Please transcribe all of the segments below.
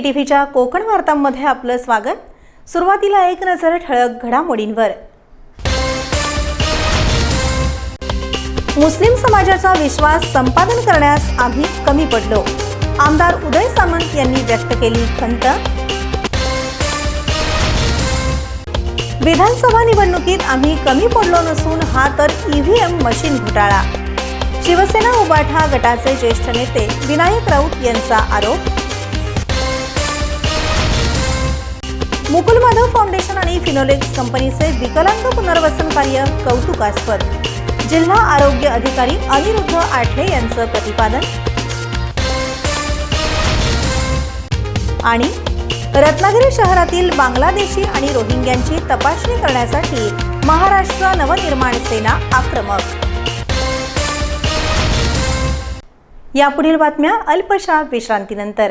T व्हीच्या कोकण वार्तांमध्ये आपलं स्वागत. सुरुवातीला एक नजर ठळक घडामोडींवर. मुस्लिम समाजाचा विश्वास संपादन करण्यास आम्ही कमी पडलो. आमदार उदय सामंत यांनी व्यक्त केली खंत. विधानसभा निवडणुकीत आम्ही कमी पडलो नसून हा तर ईव्हीएम मशीन घोटाळा. शिवसेना उबाठा गटाचे ज्येष्ठ नेते विनायक राऊत यांचा आरोप. मुकुल माधव फाउंडेशन आणि फिनोलेक्स कंपनीचे विकलांग पुनर्वसन कार्य कौतुकास्पद. जिल्हा आरोग्य अधिकारी अनिरुद्ध आठले यांचं प्रतिपादन. आणि रत्नागिरी शहरातील बांगलादेशी आणि रोहिंग्यांची तपासणी करण्यासाठी महाराष्ट्र नवनिर्माण सेना आक्रमक. यापुढील बातम्या अल्पशा विश्रांतीनंतर.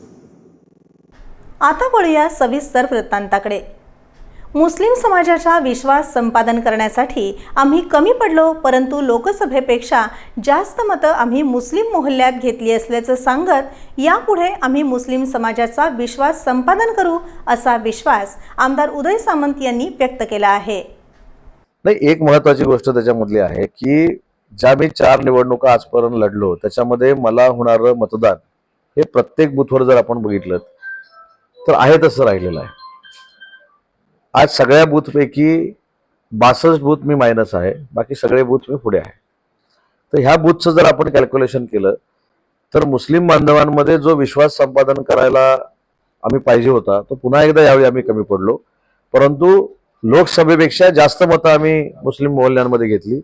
आता वळूया सविस्तर वृत्तांताकडे. मुस्लिम समाजाचा विश्वास संपादन करण्यासाठी आम्ही कमी पडलो परंतु लोकसभेपेक्षा जास्त मतं आम्ही मुस्लिम मोहल्ल्यात घेतली असल्याचं सांगत यापुढे आम्ही मुस्लिम समाजाचा विश्वास संपादन करू असा विश्वास आमदार उदय सामंत यांनी व्यक्त केला आहे. नाही एक महत्वाची गोष्ट त्याच्यामधली आहे की ज्या मी चार निवडणुका आजपर्यंत लढलो त्याच्यामध्ये मला होणारं मतदान हे प्रत्येक बूथवर जर आपण बघितलं तर आहे तसं राहिलेलं आहे. आज सगळ्या बूथपैकी बासष्ट बूथ मी मायनस आहे बाकी सगळे बूथ मी पुढे आहे. तर ह्या बूथचं जर आपण कॅल्क्युलेशन केलं तर मुस्लिम बांधवांमध्ये जो विश्वास संपादन करायला आम्ही पाहिजे होता तो पुन्हा एकदा यावेळी आम्ही कमी पडलो. परंतु लोकसभेपेक्षा जास्त मतं आम्ही मुस्लिम मोहल्ल्यांमध्ये घेतली.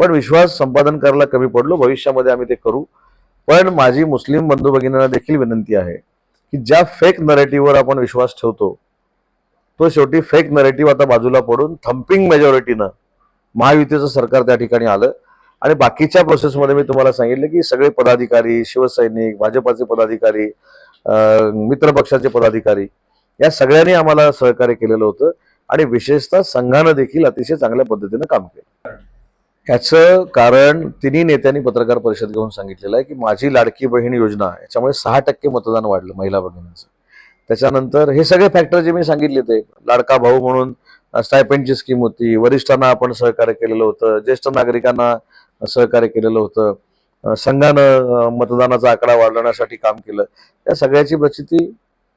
पण विश्वास संपादन करायला कमी पडलो भविष्यामध्ये आम्ही ते करू. पण माझी मुस्लिम बंधू भगिनींना देखील विनंती आहे की ज्या फेक नरेटिव्हवर आपण विश्वास ठेवतो तो शेवटी फेक नरेटिव्ह आता बाजूला पडून थम्पिंग मेजॉरिटीनं महायुतीचं सरकार त्या ठिकाणी आलं. आणि बाकीच्या प्रोसेसमध्ये मी तुम्हाला सांगितलं की सगळे पदाधिकारी शिवसैनिक भाजपाचे पदाधिकारी मित्रपक्षाचे मित्र पक्षाचे पदाधिकारी या सगळ्यांनी आम्हाला सहकार्य केलेलं होतं. आणि विशेषतः संघानं देखील अतिशय चांगल्या पद्धतीनं काम केलं. याचं कारण तिन्ही नेत्यांनी पत्रकार परिषद घेऊन सांगितलेलं आहे की माझी लाडकी बहीण योजना याच्यामुळे सहा टक्के मतदान वाढलं महिला भगिनींचं. त्याच्यानंतर हे सगळे फॅक्टर जे मी सांगितले ते लाडका भाऊ म्हणून स्टायपेंडची स्कीम होती वरिष्ठांना आपण सहकार्य केलेलं होतं ज्येष्ठ नागरिकांना सहकार्य केलेलं होतं संघानं मतदानाचा आकडा वाढवण्यासाठी काम केलं. या सगळ्याची प्रचिती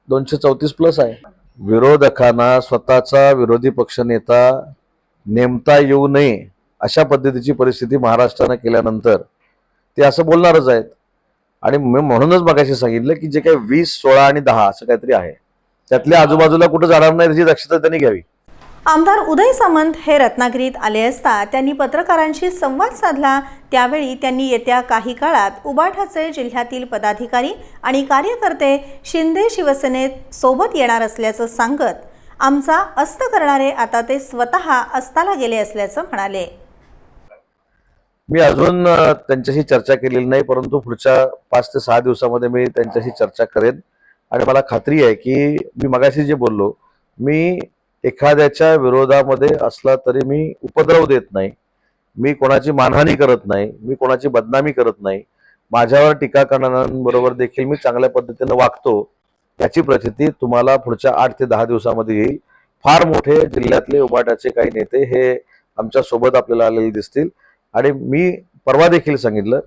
दोनशे चौतीस प्लस आहे. विरोधकांना स्वतःचा विरोधी पक्षनेता नेमता येऊ नये अशा पद्धतीची परिस्थिती महाराष्ट्रानं केल्यानंतर ते असं बोलणारच आहेत. आणि मी म्हणूनच मगाशी सांगितलं की जे काही वीस सोळा आणि दहा असं काहीतरी आहे त्यातल्या आजूबाजूला कुठं जाणार नाही त्याची दक्षता त्यांनी घ्यावी. आमदार उदय सामंत हे रत्नागिरीत आले असता त्यांनी पत्रकारांशी संवाद साधला. त्यावेळी त्यांनी येत्या काही काळात उबाठाचे जिल्ह्यातील पदाधिकारी आणि कार्यकर्ते शिंदे शिवसेनेत सोबत येणार असल्याचं सांगत आमचा अस्त करणारे आता ते स्वतः अस्ताला गेले असल्याचं म्हणाले. मी अजून त्यांच्याशी चर्चा केलेली नाही परंतु पुढच्या पाच ते सहा दिवसामध्ये मी त्यांच्याशी चर्चा करेन. आणि मला खात्री आहे की मी मगाशी जे बोललो मी एखाद्याच्या विरोधामध्ये असला तरी मी उपद्रव देत नाही. मी कोणाची मानहानी करत नाही मी कोणाची बदनामी करत नाही. माझ्यावर टीका करणाऱ्यांबरोबर देखील मी चांगल्या पद्धतीनं वागतो. याची प्रचिती तुम्हाला पुढच्या आठ ते दहा दिवसामध्ये येईल. फार मोठे जिल्ह्यातले उबाटाचे काही नेते हे आमच्यासोबत आपल्याला आलेले दिसतील. आणि मी परवा देखील सांगितलं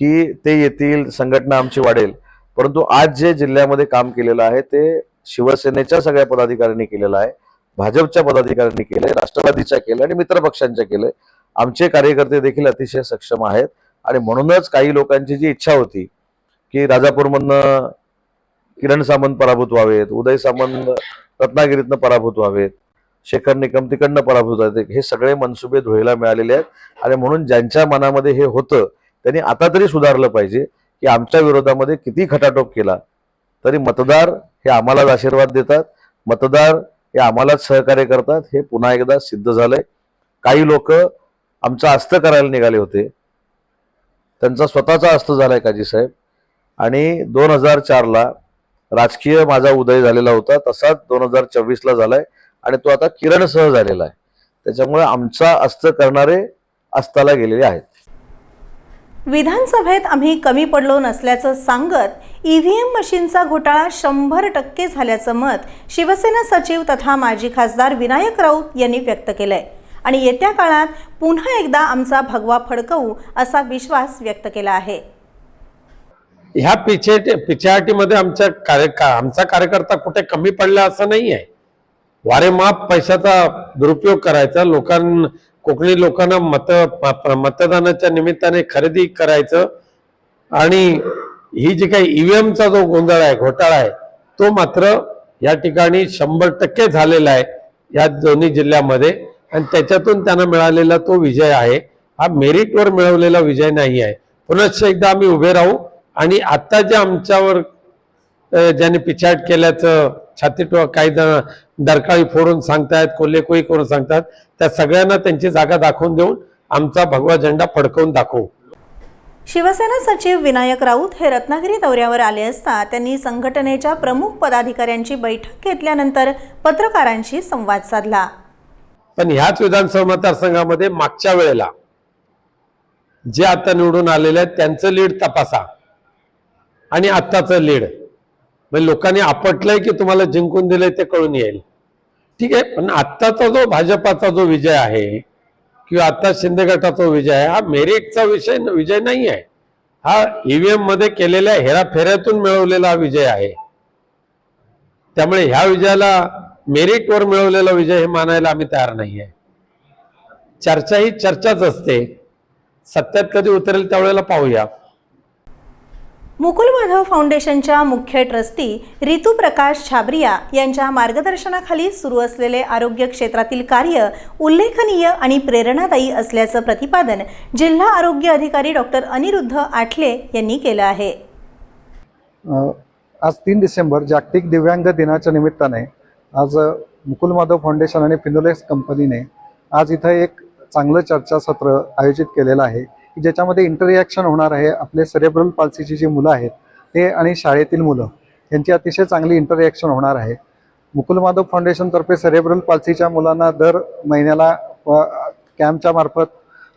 की ते येतील संघटना आमची वाढेल. परंतु आज जे जिल्ह्यामध्ये काम केलेलं आहे ते शिवसेनेच्या सगळ्या पदाधिकाऱ्यांनी केलेलं आहे भाजपच्या पदाधिकाऱ्यांनी केलंय राष्ट्रवादीच्या केलं आणि मित्रपक्षांच्या केलंय. आमचे कार्यकर्ते देखील अतिशय सक्षम आहेत आणि म्हणूनच काही लोकांची जी इच्छा होती की राजापूरमधनं किरण सामंत पराभूत व्हावेत उदय सामंत रत्नागिरीतनं पराभूत व्हावेत शेखर निकम तिकडनं पराभूत आहेत हे सगळे मनसुबे धुळीला मिळालेले आहेत. आणि म्हणून ज्यांच्या मनामध्ये हे होतं त्यांनी आता तरी सुधारलं पाहिजे की आमच्या विरोधामध्ये किती खटाटोप केला. तरी मतदार हे आम्हालाच आशीर्वाद देतात. मतदार हे आम्हालाच सहकार्य करतात. हे पुन्हा एकदा सिद्ध झालंय. काही लोक आमचा अस्त करायला निघाले होते. त्यांचा स्वतःचा अस्त झालाय काजी साहेब. आणि दोन हजार चारला राजकीय माझा उदय झालेला होता. तसाच दोन हजार चोवीसला झालाय. आणि तो आता किरणसह झालेला आहे. त्याच्यामुळे आमचा अस्त करणारे अस्ताला गेलेले आहेत. विधानसभेत आम्ही कमी पडलो नसल्याचं सांगत ईव्हीएम मशीनचा घोटाळा शंभर टक्के झाल्याचं मत शिवसेना सचिव तथा माजी खासदार विनायक राऊत यांनी व्यक्त केलंय. आणि येत्या काळात पुन्हा एकदा आमचा भगवा फडकवू असा विश्वास व्यक्त केला आहे. ह्या पिछे पिछाटीमध्ये आमच्या कार्य आमचा कार्यकर्ता कुठे कमी पडला असं नाही आहे वारेमाप पैशाचा दुरुपयोग करायचा लोकां कोकणी लोकांना मत मतदानाच्या निमित्ताने खरेदी करायचं आणि ही जी काही ईव्हीएमचा जो गोंधळ आहे घोटाळा आहे तो मात्र या ठिकाणी शंभर टक्के झालेला आहे या दोन्ही जिल्ह्यामध्ये आणि त्याच्यातून त्यांना मिळालेला तो विजय आहे. हा मेरिटवर मिळवलेला विजय नाही आहे. पुनश्च एकदा आम्ही उभे राहू आणि आत्ता जे आमच्यावर ज्यांनी पिछाट केल्याचं छातीटो काही जण डरकाळी फोडून सांगतायत कोल्हेकोई करून सांगतात त्या सगळ्यांना त्यांची जागा दाखवून देऊन आमचा भगवा झेंडा फडकवून दाखवू. शिवसेना सचिव विनायक राऊत हे रत्नागिरी दौऱ्यावर आले असता त्यांनी संघटनेच्या प्रमुख पदाधिकाऱ्यांची बैठक घेतल्यानंतर पत्रकारांशी संवाद साधला. पण ह्याच विधानसभा मतदारसंघामध्ये मागच्या वेळेला जे आता निवडून आलेले आहेत त्यांचं लीड तपासा. आणि आत्ताचं लीड. म्हणजे लोकांनी आपटलंय की तुम्हाला जिंकून दिलंय ते कळून येईल. ठीक आहे पण आत्ताचा जो भाजपाचा जो विजय आहे किंवा आत्ता शिंदे गटाचा विजय आहे हा मेरिटचा विषय विजय नाही आहे. हा ईव्हीएममध्ये केलेल्या हेराफेऱ्यातून मिळवलेला हा विजय आहे. त्यामुळे ह्या विजयाला मेरिटवर मिळवलेला विजय हे मानायला आम्ही तयार नाही आहे चर्चा ही चर्चाच असते. सत्यात कधी उतरेल त्यावेळेला पाहूया. मुकुल माधव फाउंडेशनच्या मुख्य ट्रस्टी रितू प्रकाश छाबरिया यांच्या मार्गदर्शनाखाली सुरू असलेले आरोग्य क्षेत्रातील कार्य उल्लेखनीय आणि प्रेरणादायी असल्याचं प्रतिपादन जिल्हा आरोग्य अधिकारी डॉक्टर अनिरुद्ध आठले यांनी केलं आहे. आज तीन डिसेंबर जागतिक दिव्यांग दिनाच्या निमित्ताने आज मुकुल माधव फाउंडेशन आणि फिनोलेक्स कंपनीने आज इथं एक चांगलं चर्चासत्र आयोजित केलेलं आहे. की ज्याच्यामध्ये इंटरॅक्शन होणार आहे आपले सेरेब्रल पाल्सीची जी मुलं आहेत ते आणि शाळेतील मुलं यांची अतिशय चांगली इंटरॅक्शन होणार आहे. मुकुल माधव फाउंडेशनतर्फे सेरेब्रल पाल्सीच्या मुलांना दर महिन्याला कॅम्पच्या मार्फत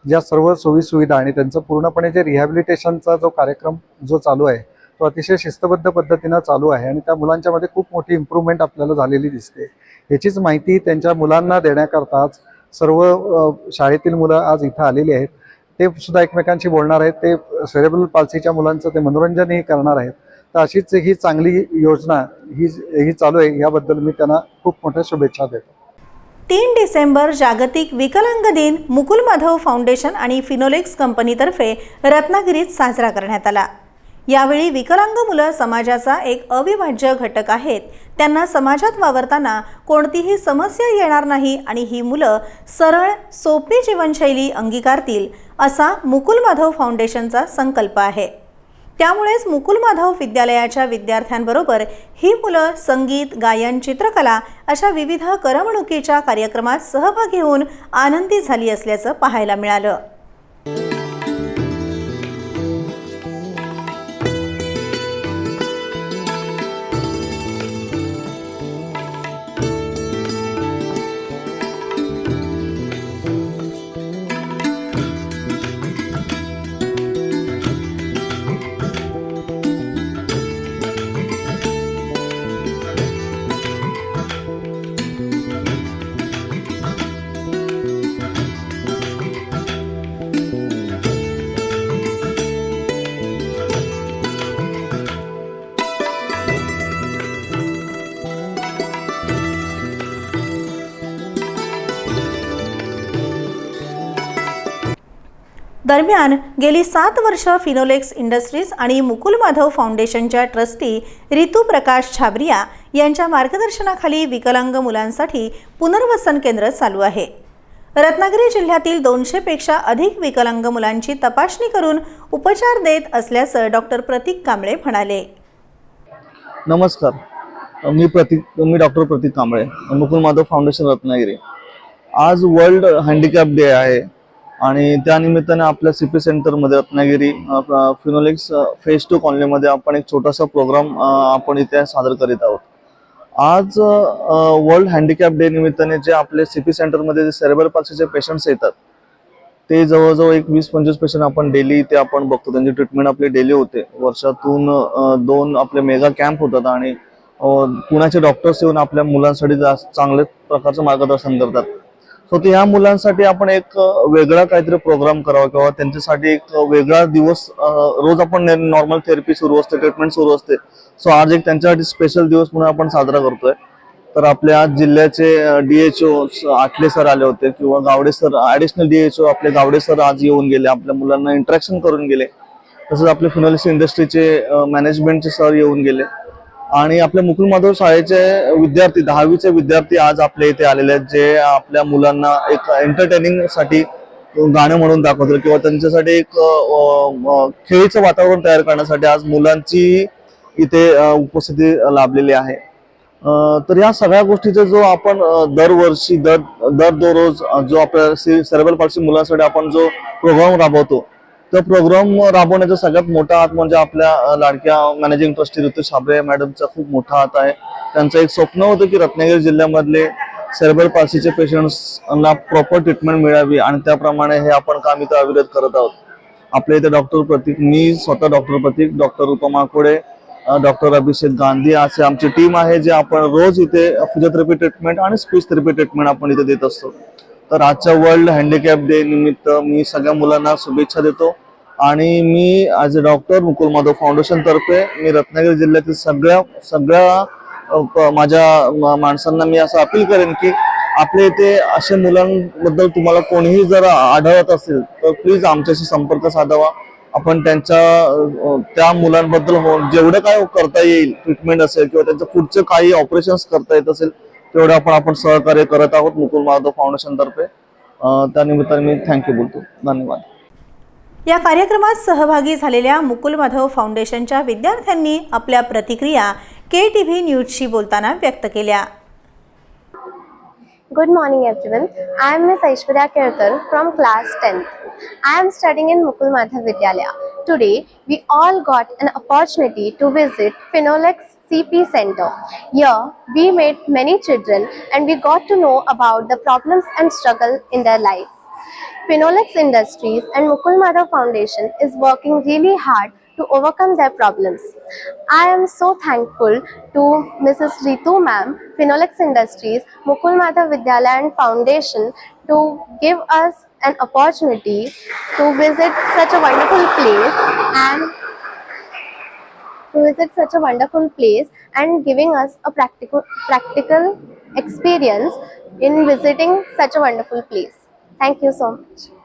ज्या सर्व सोयीसुविधा आणि त्यांचं पूर्णपणे जे रिहॅबिलिटेशनचा जो कार्यक्रम जो चालू आहे तो अतिशय शिस्तबद्ध पद्धतीनं चालू आहे आणि त्या मुलांच्या मध्ये खूप मोठी इम्प्रूव्हमेंट आपल्याला झालेली दिसते. याचीच माहिती त्यांच्या मुलांना देण्याकरताच सर्व शाळेतील मुलं आज इथं आलेली आहेत. ते सुद्धा एकमेकांशी बोलणार आहेत. ते सेरेबल पालसीच्या मुलांचं ते मनोरंजनही करणार आहेत. तर अशीच ही चांगली योजना ही ही चालू आहे. याबद्दल मी त्यांना खूप मोठ्या शुभेच्छा देतो. तीन डिसेंबर जागतिक विकलांग दिन मुकुल माधव फाउंडेशन आणि फिनोलेक्स कंपनीतर्फे रत्नागिरीत साजरा करण्यात आला. यावेळी विकलांग मुलं समाजाचा एक अविभाज्य घटक आहेत. त्यांना समाजात वावरताना कोणतीही समस्या येणार नाही आणि ही मुलं सरळ सोपी जीवनशैली अंगीकारतील असा मुकुल माधव फाउंडेशनचा संकल्प आहे. त्यामुळेच मुकुल माधव विद्यालयाच्या विद्यार्थ्यांबरोबर ही मुलं संगीत गायन चित्रकला अशा विविध करमणुकीच्या कार्यक्रमात सहभागी होऊन आनंदी झाली असल्याचं पाहायला मिळालं. दरम्यान गेली सात वर्ष फिनोलेक्स इंडस्ट्रीज आणि मुकुल माधव फाउंडेशनच्या ट्रस्टी रितू प्रकाश छाबरिया यांच्या मार्गदर्शनाखाली विकलांग मुलांसाठी पुनर्वसन केंद्र चालू आहे. रत्नागिरी जिल्ह्यातील दोनशेपेक्षा अधिक विकलांग मुलांची तपासणी करून उपचार देत असल्याचं डॉक्टर प्रतीक कांबळे म्हणाले. नमस्कार. मी प्रतीक मी डॉक्टर प्रतीक कांबळे मुकुल माधव फाउंडेशन रत्नागिरी. आज वर्ल्ड हँडिकॅप डे आहे. आणि त्या निमित्ताने आपल्या सी पी सेंटरमध्ये रत्नागिरी फिनोलिक्स फिनोलेक्स फेज टू कॉलनीमध्ये आपण एक छोटासा प्रोग्राम आपण इथे सादर करीत आहोत. आज वर्ल्ड हँडिकॅप डे निमित्ताने जे आपले सी पी सेंटरमध्ये जे सेरेबल पार्सीचे पेशंट्स येतात ते जवळजवळ एक वीस पंचवीस पेशंट आपण डेली ते आपण बघतो. त्यांची ट्रीटमेंट आपली डेली होते. वर्षातून दोन आपले मेगा कॅम्प होतात आणि पुण्याचे डॉक्टर्स येऊन आपल्या मुलांसाठी जास्त प्रकारचं मार्गदर्शन करतात. सो या ह्या मुलांसाठी आपण एक वेगळा काहीतरी प्रोग्राम करावा किंवा त्यांच्यासाठी एक वेगळा दिवस रोज आपण नॉर्मल थेरपी सुरू असते ट्रीटमेंट सुरू असते. सो आज एक त्यांच्यासाठी स्पेशल दिवस म्हणून आपण साजरा करतोय. तर आपल्या आज जिल्ह्याचे डीएचओ आठले सर आले होते किंवा गावडे सर ऍडिशनल डीएचओ आपले गावडे सर आज येऊन गेले आपल्या मुलांना इंटरॅक्शन करून गेले. तसंच आपले फिनोलिस इंडस्ट्रीचे मॅनेजमेंटचे सर येऊन गेले. आणि आपल्या मुकुल माधव शाळेचे विद्यार्थी दहावीचे विद्यार्थी आज आपल्या इथे आलेले आहेत जे आपल्या मुलांना एक एंटरटेनिंगसाठी गाणं म्हणून दाखवतील किंवा त्यांच्यासाठी एक खेळीचं वातावरण तयार करण्यासाठी आज मुलांची इथे उपस्थिती लाभलेली आहे. तर या सगळ्या गोष्टीचा जो आपण दरवर्षी दर दर दररोज जो आपल्या सेरेबल पाल्सी मुलांसाठी आपण जो प्रोग्राम राबवतो तर प्रोग्राम राबवण्याचा सगळ्यात मोठा हात म्हणजे आपल्या लाडक्या मॅनेजिंग ट्रस्टी ऋतू छाबरे मॅडमचा खूप मोठा हात आहे. त्यांचं एक स्वप्न होतं की रत्नागिरी जिल्ह्यामधले सेरेबल पासीचे पेशंट्सना प्रॉपर ट्रीटमेंट मिळावी आणि त्याप्रमाणे हे आपण काम इथं अविरत करत आहोत. आपल्या इथे डॉक्टर प्रतीक मी स्वतः डॉक्टर प्रतीक डॉक्टर रुपमा कोडे डॉक्टर अभिषेक गांधी असे आमची टीम आहे जे आपण रोज इथे फिजिओथेरपी ट्रीटमेंट आणि स्पीच थेरपी ट्रीटमेंट आपण इथे देत असतो. तर आजच्या वर्ल्ड हँडिकॅप डे निमित्त मी सगळ्या मुलांना शुभेच्छा देतो. आणि मी as a doctor Mukul Madhav foundation तर्फे मी रत्नागिरी जिल्ह्यातील सगळ्या सगळ्या माझ्या माणसांना मी असं अपील करेन की आपल्या इथे अशा मुलांबद्दल तुम्हाला कोणीही जर आढळत असेल तर प्लीज आमच्याशी संपर्क साधावा. आपण त्यांच्या त्या मुलांबद्दल हो जेवढं काय करता येईल ट्रीटमेंट असेल किंवा त्यांचं पुढचं काही ऑपरेशन्स करता येत असेल तेवढं आपण आपण सहकार्य करत आहोत मुकुल माधव फाउंडेशनतर्फे त्यानिमित्ताने मी थँक्यू बोलतो. धन्यवाद. या कार्यक्रमात सहभागी झालेल्या मुकुल माधव फाउंडेशनच्या विद्यार्थ्यांनी आपल्या प्रतिक्रिया के टी व्ही न्यूजशी बोलताना व्यक्त केल्या. Good morning, everyone. I am Ms. Aishwarya Kirtar from class 10th. I am studying in Mukul Madhav Vidyalaya. Today, we all got an opportunity to visit Finolex CP Center. Here, we met many children and we got to know about the problems and struggle in their life. Finolex Industries and Mukul Madhav Foundation is working really hard to overcome their problems. I am so thankful to Mrs. Ritu ma'am, Finolex Industries, Mukul Madhav Vidyalaya and Foundation to give us an opportunity to visit such a wonderful place and to visit such a wonderful place and giving us a practical practical experience in visiting such a wonderful place. Thank you so much.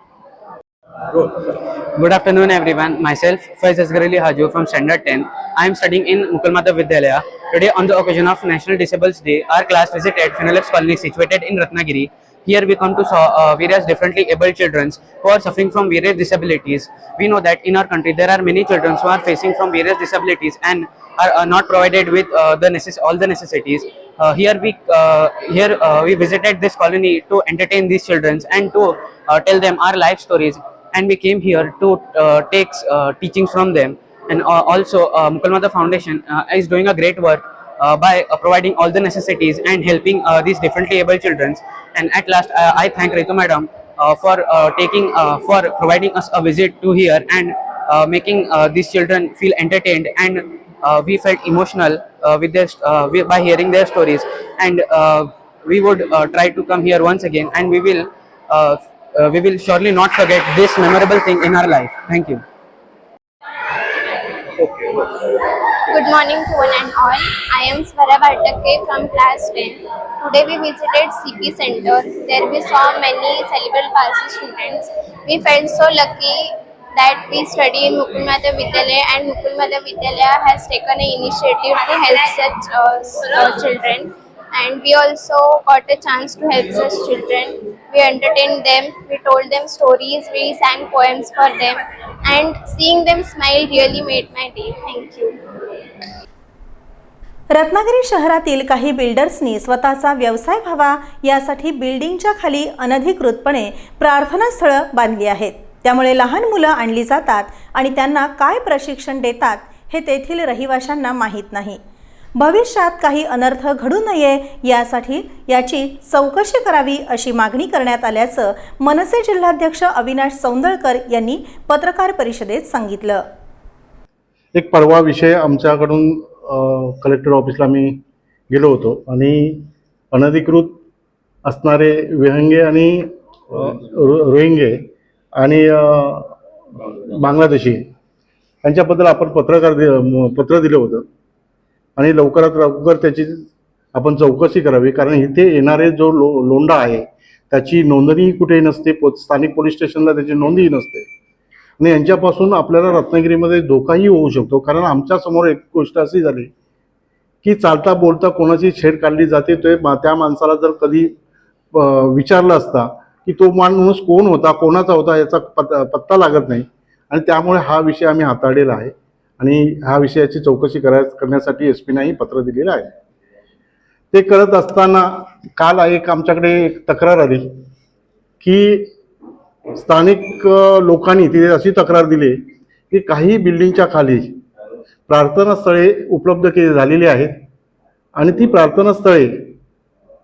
Good afternoon, everyone. Myself, Faiz Asghar Haju from Standard 10. I am studying in Mukulmata Vidyalaya. Today, on the occasion of National Disables Day, our class visited Finolex Colony situated in Ratnagiri. Here we come to saw uh, various differently able children who are suffering from various disabilities. We know that in our country there are many children who are facing from various disabilities and are uh, not provided with uh, the necess- all the necessities. Uh, here we uh, here uh, we visited this colony to entertain these children and to uh, tell them our life stories and we came here to uh, take uh, teachings from them. And uh, also uh, Mukalmata Foundation is doing a great work uh, by uh, providing all the necessities and helping uh, these differently able children and at last uh, I thank Ritu madam uh, for uh, taking uh, for providing us a visit to here and uh, making uh, these children feel entertained and uh, we felt emotional uh, with their uh, by hearing their stories. And uh, we would uh, try to come here once again and we will uh, uh, we will surely not forget this memorable thing in our life thank you Good morning to one and all. I am Swara Bhartakke from class 10. Today we visited CP Center. There we saw many cerebral palsy students. We felt so lucky that we study in Mukul Madhav Vidyalaya and Mukul Madhav Vidyalaya has taken an initiative to help such uh, uh, children. And we also got a chance to help such children. We entertained them, we told them stories, we sang poems for them, and seeing them smile really made my day. Thank you. Ratnagiri शहरातील काही बिल्डर्सनी स्वतःचा व्यवसाय व्हावा यासाठी बिल्डिंगच्या खाली अनधिकृतपणे प्रार्थनास्थळं बांधली आहेत त्यामुळे लहान मुलं आणली जातात आणि त्यांना काय प्रशिक्षण देतात हे तेथील रहिवाशांना माहीत नाही भविष्यात काही अनर्थ घडू नये यासाठी याची चौकशी करावी अशी मागणी करण्यात आल्याचं मनसे जिल्हाध्यक्ष अविनाश सौंदळकर यांनी पत्रकार परिषदेत सांगितलं. एक परवा विषय आमच्याकडून कलेक्टर ऑफिसला मी गेलो होतो आणि अनधिकृत असणारे विहंगे आणि रो- रोहिंगे आणि बांगलादेशी यांच्याबद्दल आपण पत्रकार दि म- पत्र दिलं होतं. आणि लवकरात लवकर त्याची आपण चौकशी करावी. कारण इथे येणारे जो लो लोंढा आहे त्याची नोंदणीही कुठेही नसते. पो स्थानिक पोलीस स्टेशनला त्याची नोंदही नसते. आणि यांच्यापासून आपल्याला रत्नागिरीमध्ये धोकाही होऊ शकतो. कारण आमच्यासमोर एक गोष्ट अशी झाली की चालता बोलता कोणाची छेड काढली जाते तो मा- त्या माणसाला जर कधी विचारला विचारलं असता की तो माणूस कोण होता कोणाचा होता याचा पत्ता लागत नाही. आणि त्यामुळे हा विषय आम्ही हाताळलेला आहे. आणि ह्या विषयाची चौकशी कराय करण्यासाठी एस पीनाही पत्र दिलेलं आहे. ते करत असताना काल एक आमच्याकडे एक तक्रार आली की स्थानिक लोकांनी तिथे अशी तक्रार दिली की काही बिल्डिंगच्या खाली प्रार्थनास्थळे उपलब्ध केली झालेली आहेत आणि ती प्रार्थनास्थळे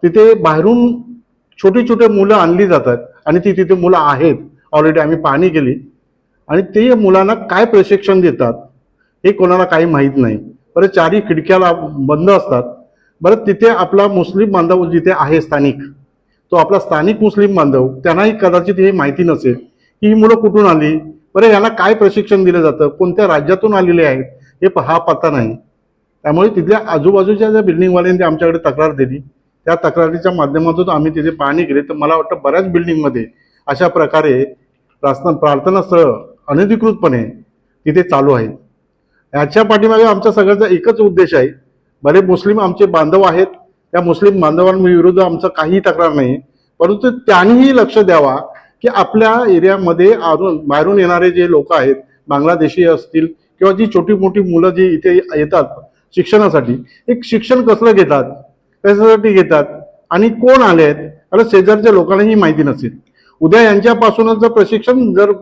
तिथे बाहेरून छोटी छोटे मुलं आणली जातात आणि ती तिथे मुलं आहेत. ऑलरेडी आम्ही पाहणी केली. आणि ते मुलांना काय प्रशिक्षण देतात? हे कोणाला काही माहीत नाही. बरं चारही खिडक्याला बंद असतात. बरं तिथे आपला मुस्लिम बांधव जिथे आहे स्थानिक तो आपला स्थानिक मुस्लिम बांधव त्यांनाही कदाचित हे माहिती नसेल की ही मुलं कुठून आली? बरं यांना काय प्रशिक्षण दिलं जातं? कोणत्या राज्यातून आलेले आहेत? हे प- हा पत्ता नाही. त्यामुळे तिथल्या आजूबाजूच्या ज्या बिल्डिंगवाल्यांनी आमच्याकडे तक्रार दिली त्या तक्रारीच्या माध्यमातून आम्ही तिथे पाहणी केली. तर मला वाटतं बऱ्याच बिल्डिंगमध्ये अशा प्रकारे प्रार्थना प्रार्थनास्थळं अनधिकृतपणे तिथे चालू आहेत. याच्या पाठीमागे आमचा सगळ्याचा एकच उद्देश आहे. बरे मुस्लिम आमचे बांधव आहेत त्या मुस्लिम बांधवांविरुद्ध आमचं काही तक्रार नाही. परंतु त्यांनीही लक्ष द्यावा की आपल्या एरियामध्ये आरून बाहेरून येणारे जे लोक आहेत बांगलादेशी असतील किंवा जी छोटी मोठी मुलं जी इथे येतात शिक्षणासाठी एक शिक्षण कसलं घेतात? कशासाठी घेतात? आणि कोण आले आहेत? अरे शेजारच्या लोकांनाही माहिती नसेल. उद्या यांच्यापासूनच जर प्रशिक्षण जर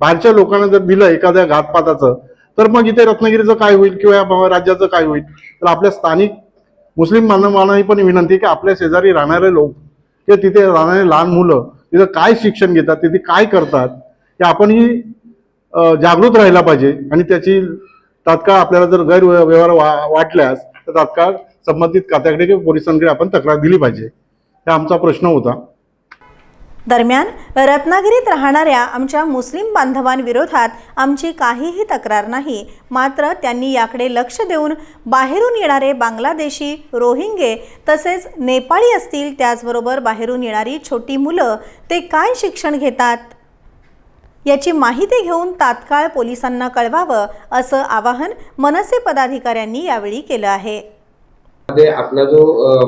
बाहेरच्या लोकांना जर दिलं एखाद्या घातपाताचं तर मग इथे रत्नागिरीचं काय होईल किंवा या राज्याचं काय होईल? तर आपल्या स्थानिक मुस्लिम बांधवांनाही पण विनंती की आपल्या शेजारी राहणारे लोक किंवा तिथे राहणारे लहान मुलं तिथं काय शिक्षण घेतात तिथे काय करतात हे आपणही जागृत राहायला पाहिजे. आणि त्याची तात्काळ आपल्याला जर गैरव्यवहार वा वाटल्यास तर तात्काळ संबंधित खात्याकडे किंवा पोलिसांकडे आपण तक्रार दिली पाहिजे. हा आमचा प्रश्न होता. दरम्यान रत्नागिरीत राहणाऱ्या आमच्या मुस्लिम बांधवांविरोधात आमची काहीही तक्रार नाही. मात्र त्यांनी याकडे लक्ष देऊन बाहेरून येणारे बांगलादेशी रोहिंगे तसेच नेपाळी असतील त्याचबरोबर बाहेरून येणारी छोटी मुलं ते काय शिक्षण घेतात? याची माहिती घेऊन तात्काळ पोलिसांना कळवावं असं आवाहन मनसे पदाधिकाऱ्यांनी यावेळी केलं आहे. मध्ये आपला जो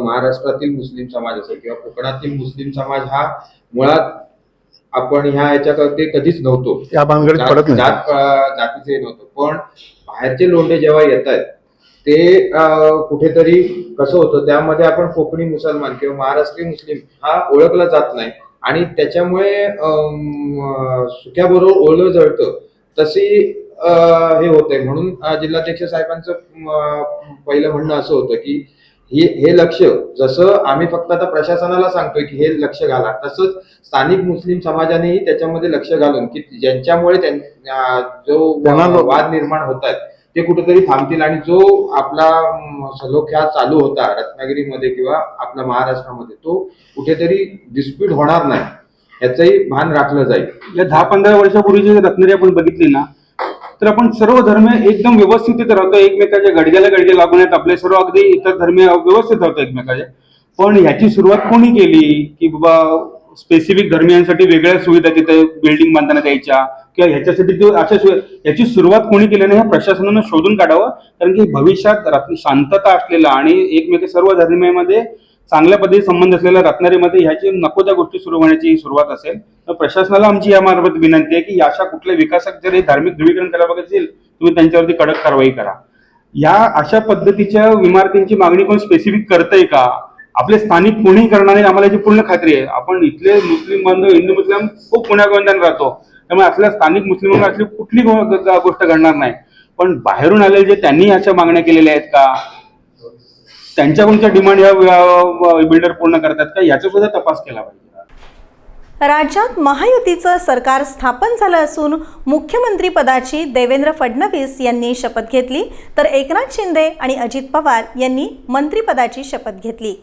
महाराष्ट्रातील मुस्लिम समाज असेल किंवा कोकणातील मुस्लिम समाज हा मुळात आपण ह्या याच्याकडे कधीच नव्हतो. जातीचे नव्हतो. पण बाहेरचे लोंढे जेव्हा येत आहेत ते कुठेतरी कसं होतं त्यामध्ये आपण कोकणी मुसलमान किंवा महाराष्ट्रीय मुस्लिम हा ओळखला जात नाही. आणि त्याच्यामुळे सुक्याबरोबर ओळलं जळतं तशी हे होतंय. म्हणून अ, जिल्हाध्यक्ष साहेबांचं पहिलं म्हणणं असं होतं की हे हे लक्ष जसं आम्ही फक्त आता प्रशासनाला सांगतोय की हे लक्ष घाला तसंच स्थानिक मुस्लिम समाजानेही त्याच्यामध्ये लक्ष घालून की ज्यांच्यामुळे जो वाद निर्माण होत आहेत ते कुठेतरी थांबतील आणि जो आपला सलोख्या चालू होता रत्नागिरीमध्ये किंवा आपल्या महाराष्ट्रामध्ये तो कुठेतरी डिस्प्यूट होणार नाही. याचंही भान राखलं जाईल. या दहा पंधरा वर्षापूर्वी जी रत्नागिरी आपण बघितली ना तर आपण सर्व धर्म एकदम व्यवस्थित राहतो. एकमेकाच्या गडग्याला गडगे लागून आहेत आपले सर्व अगदी इतर धर्म व्यवस्थित राहतो एकमेकाचे. पण ह्याची सुरुवात कोणी केली? की बाबा स्पेसिफिक धर्मियांसाठी वेगळ्या सुविधा तिथे बिल्डिंग बांधण्यात यायच्या? किंवा ह्याच्यासाठी ते अशा याची सुरुवात कोणी केली नाही ह्या प्रशासनानं शोधून काढावं? कारण की भविष्यात शांतता असलेला आणि एकमेक सर्व धर्मियामध्ये चांगल्या पद्धतीने संबंध असलेल्या रत्नागिरीमध्ये ह्याची नको त्या गोष्टी सुरू होण्याची सुरुवात असेल तर प्रशासनाला आमची यामार्फत विनंती आहे की अशा कुठल्या विकासक जर हे धार्मिक ध्रुवीकरण करावं बघत असेल तुम्ही त्यांच्यावरती कडक कारवाई करा. या अशा पद्धतीच्या इमारतींची मागणी कोण स्पेसिफिक करतंय का? आपले स्थानिक कोणी करणारे आम्हाला याची पूर्ण खात्री आहे. आपण इथले मुस्लिम बांधव हिंदू मुस्लिम खूप पुण्यागोंद्यान राहतो. त्यामुळे आपल्या स्थानिक मुस्लिमांना असली कुठली गोष्ट घडणार नाही. पण बाहेरून आलेले जे त्यांनी अशा मागण्या केलेल्या आहेत का? त्यांच्याकडूनच्या डिमांड या बिल्डर पूर्ण करतात का? याचा सुद्धा तपास केला पाहिजे. राज्यात महायुतीचं सरकार स्थापन झालं असून मुख्यमंत्री पदाची देवेंद्र फडणवीस यांनी शपथ घेतली तर एकनाथ शिंदे आणि अजित पवार यांनी मंत्रिपदाची शपथ घेतली.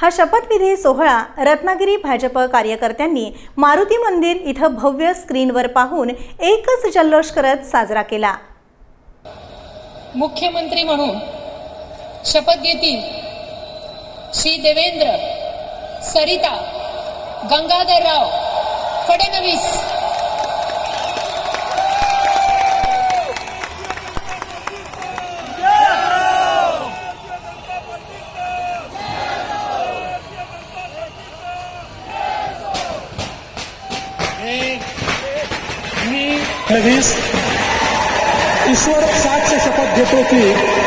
हा शपथविधी सोहळा रत्नागिरी भाजप कार्यकर्त्यांनी मारुती मंदिर इथं भव्य स्क्रीनवर पाहून एकच जल्लोष करत साजरा केला. मुख्यमंत्री म्हणून शपथ घेतील. श्री देवेंद्र सरिता गंगाधरराव फडणवीस. मी ईश्वर साक्ष शपथ घेतो की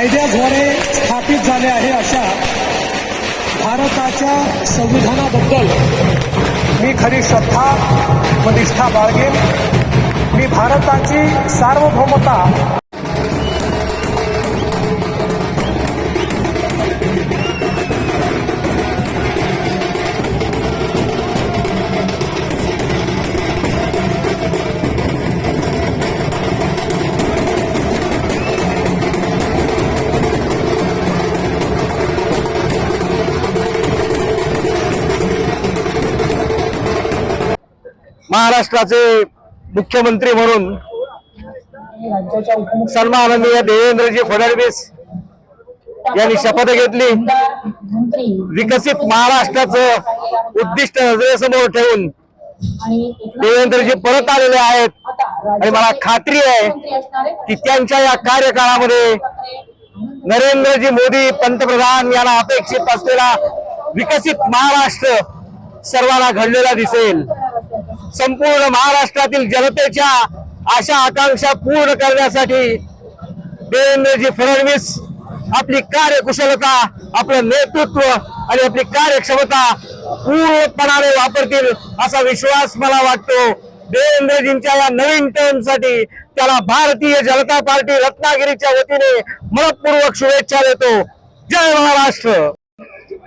कायद्याद्वारे स्थापित झाले आहे अशा भारताच्या संविधानाबद्दल मी खरी श्रद्धा व निष्ठा बाळगेन. मी भारताची सार्वभौमता महाराष्ट्राचे मुख्यमंत्री म्हणून सन्माननीय देवेंद्रजी फडणवीस यांनी शपथ घेतली. विकसित महाराष्ट्राचं उद्दिष्ट नजरेसमोर ठेवून देवेंद्रजी परत आलेले आहेत. आणि मला खात्री आहे की त्यांच्या या कार्यकाळामध्ये नरेंद्रजी मोदी पंतप्रधान यांना अपेक्षित असलेला विकसित महाराष्ट्र सर्वांना घडलेला दिसेल. संपूर्ण महाराष्ट्रातील जनतेच्या आशा आकांक्षा पूर्ण करण्यासाठी देवेंद्रजी फडणवीस आपली कार्यकुशलता आपलं नेतृत्व आणि आपली कार्यक्षमता पूर्णपणाने वापरतील असा विश्वास मला वाटतो. देवेंद्रजींच्या या नवीन टर्मसाठी त्याला भारतीय जनता पार्टी रत्नागिरीच्या वतीने मनपूर्वक शुभेच्छा देतो. जय महाराष्ट्र.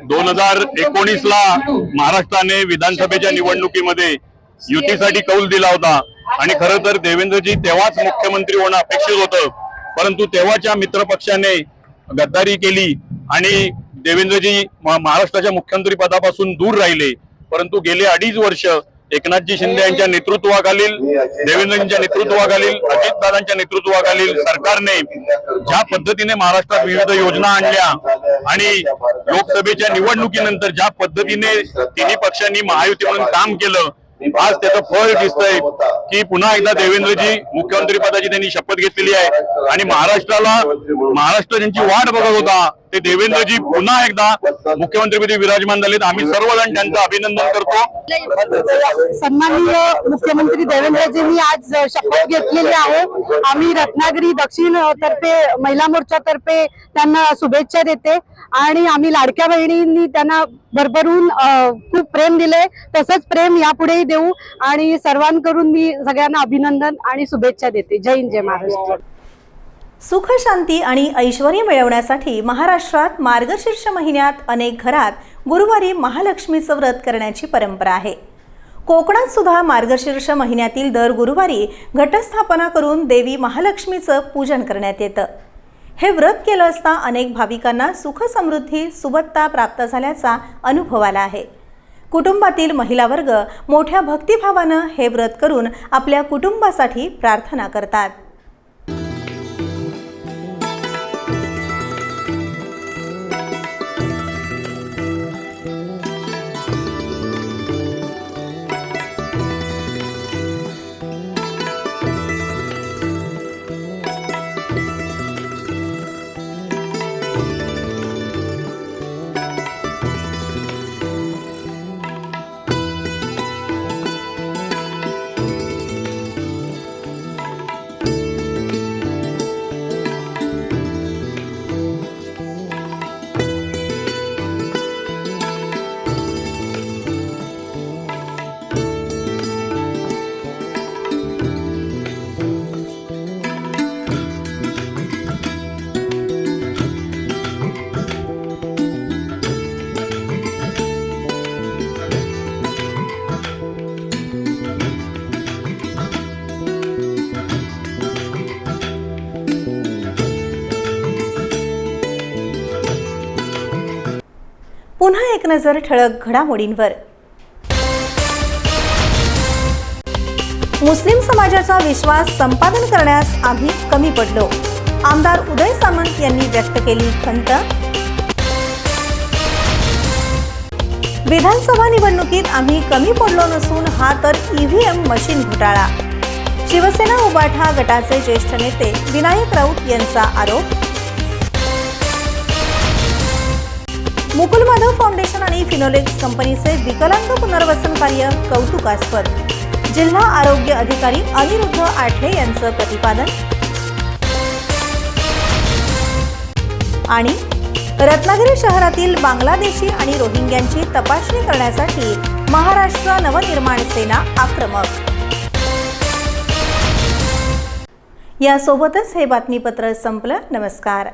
दोन हजार एकोणीस ला महाराष्ट्राने विधानसभेच्या निवडणुकीमध्ये युतीसाठी कौल दिला होता. आणि खरं तर देवेंद्रजी तेव्हाच मुख्यमंत्री होणं अपेक्षित होतं. परंतु तेव्हाच्या मित्रपक्षाने गद्दारी केली आणि देवेंद्रजी महाराष्ट्राच्या मुख्यमंत्री पदापासून दूर राहिले. परंतु गेले अडीच वर्ष एकनाथजी शिंदे यांच्या नेतृत्वाखालील देवेंद्रजींच्या नेतृत्वाखालील अजितदादांच्या नेतृत्वाखालील सरकारने ज्या पद्धतीने महाराष्ट्रात विविध योजना आणल्या आणि लोकसभेच्या निवडणुकीनंतर ज्या पद्धतीने तिन्ही पक्षांनी महायुती म्हणून काम केलं आज त्याचं फळ दिसतंय की पुन्हा एकदा देवेंद्रजी मुख्यमंत्री पदाची त्यांनी शपथ घेतलेली आहे. आणि महाराष्ट्राला महाराष्ट्र ज्यांची वाट बघत होता ते देवेंद्रजी पुन्हा एकदा मुख्यमंत्रीपदी विराजमान झालेत. आम्ही सर्वजण त्यांचं अभिनंदन करतो. सन्माननीय मुख्यमंत्री देवेंद्रजींनी आज शपथ घेतलेली आहे. आम्ही रत्नागिरी दक्षिण तर्फे महिला मोर्चातर्फे त्यांना शुभेच्छा देते. आणि आम्ही लाडक्या बहिणींनी त्यांना भरभरून खूप प्रेम दिले. तसंच प्रेम यापुढेही देऊ आणि सर्वांकडून मी सगळ्यांना अभिनंदन आणि शुभेच्छा देते. जय हिंद जय महाराष्ट्र. सुख शांती आणि ऐश्वर मिळवण्यासाठी महाराष्ट्रात मार्गशीर्ष महिन्यात अनेक घरात गुरुवारी महालक्ष्मीचं व्रत करण्याची परंपरा आहे. कोकणात सुद्धा मार्गशीर्ष महिन्यातील दर गुरुवारी घटस्थापना करून देवी महालक्ष्मीचं पूजन करण्यात येतं. हे व्रत केलं असता अनेक भाविकांना सुख समृद्धी सुबत्ता प्राप्त झाल्याचा अनुभव आला आहे. कुटुंबातील महिला वर्ग मोठ्या भक्तिभावानं हे व्रत करून आपल्या कुटुंबासाठी प्रार्थना करतात. एक नजर ठळक घडामोडींवर. मुस्लिम समाजाचा विश्वास संपादन करण्यास आम्ही कमी पडलो. आमदार उदय सामंत यांनी व्यक्त केली खंत. विधानसभा निवडणुकीत आम्ही कमी पडलो नसून हा तर ईव्हीएम मशीन घोटाळा. शिवसेना उबाठा गटाचे ज्येष्ठ नेते विनायक राऊत यांचा आरोप. मुकुल माधव फाउंडेशन आणि फिनोलेक्स कंपनीचे विकलांग पुनर्वसन कार्य कौतुकास्पद. जिल्हा आरोग्य अधिकारी अनिरुद्ध आठले यांचं प्रतिपादन. आणि रत्नागिरी शहरातील बांगलादेशी आणि रोहिंग्यांची तपासणी करण्यासाठी महाराष्ट्र नवनिर्माण सेना आक्रमक. यासोबतच हे बातमीपत्र संपलं. नमस्कार.